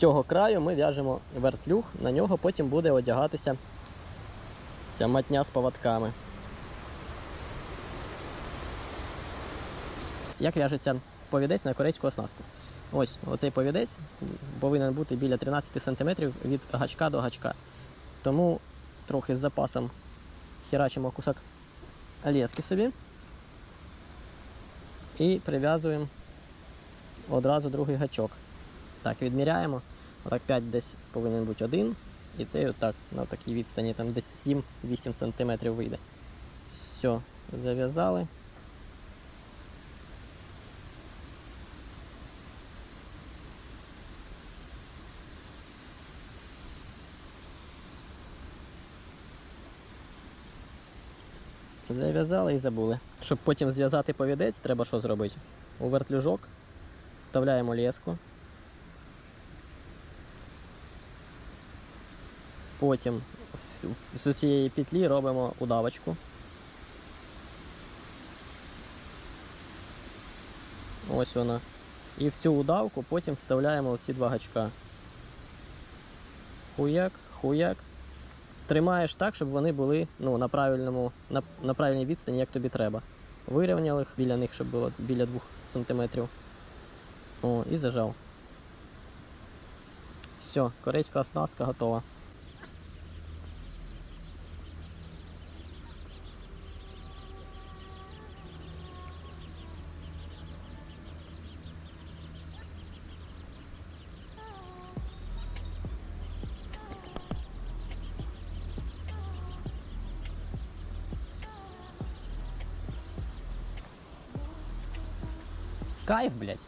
цього краю ми в'яжемо вертлюг, на нього потім буде одягатися ця матня з поводками. Як в'яжеться повідець на корейську оснастку? Ось оцей повідець повинен бути біля 13 см від гачка до гачка. Тому трохи з запасом херачимо кусок лески собі і прив'язуємо одразу другий гачок. Так, відміряємо. Отак 5 десь повинен бути один. І цей отак на такій відстані там десь 7-8 см вийде. Все, зав'язали. Зав'язали і забули. Щоб потім зв'язати повідець, треба що зробити? У вертлюжок вставляємо леску. Потім з цієї петлі робимо удавочку. Ось вона. І в цю удавку потім вставляємо оці два гачка. Хуяк, хуяк. Тримаєш так, щоб вони були ну, на, правильному, на, на правильній відстані, як тобі треба. Вирівняв їх біля них, щоб було біля 2 см. О, і зажав. Все, корейська оснастка готова. кайф, блядь.